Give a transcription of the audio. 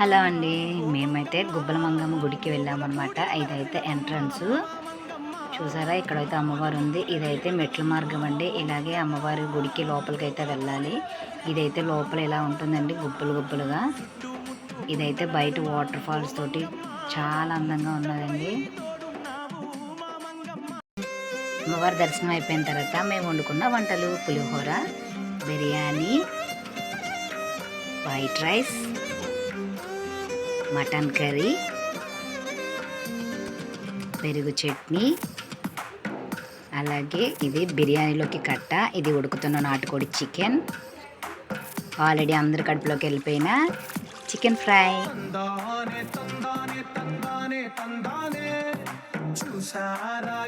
Hello అండి. మేమైతే గుబ్బల మంగమ్మ గుడికి వెళ్ళామన్నమాట. ఇదైతే ఎంట్రన్స్. చూసారా ఇక్కడైతే అమ్మవారు ఉంది ఇదైతే మెట్ల మార్గం అండి. ఇలాగే అమ్మవారి గుడికి లోపలికి అయితే వెళ్ళాలి. ఇదైతే లోపల ఇలా ఉంటుందండి? గుబ్బలు గుబ్బలుగా. ఇదైతే బయట వాటర్ ఫాల్స్ తోటి చాలా అందంగా ఉన్నదండి. అమ్మవారి దర్శనం అయిపోయిన తర్వాత మేము వండుకున్న వంటలు pulihora biryani white rice mutton curry పెరుగు చట్నీ అలాగే ఇది బిర్యానీలోకి కట్ట ఇది ఉడుకుతున్న నాటుకోడి చికెన్. ఆల్రెడీ అందరి కడుపులోకి వెళ్ళిపోయిన చికెన్ ఫ్రై. చూసారా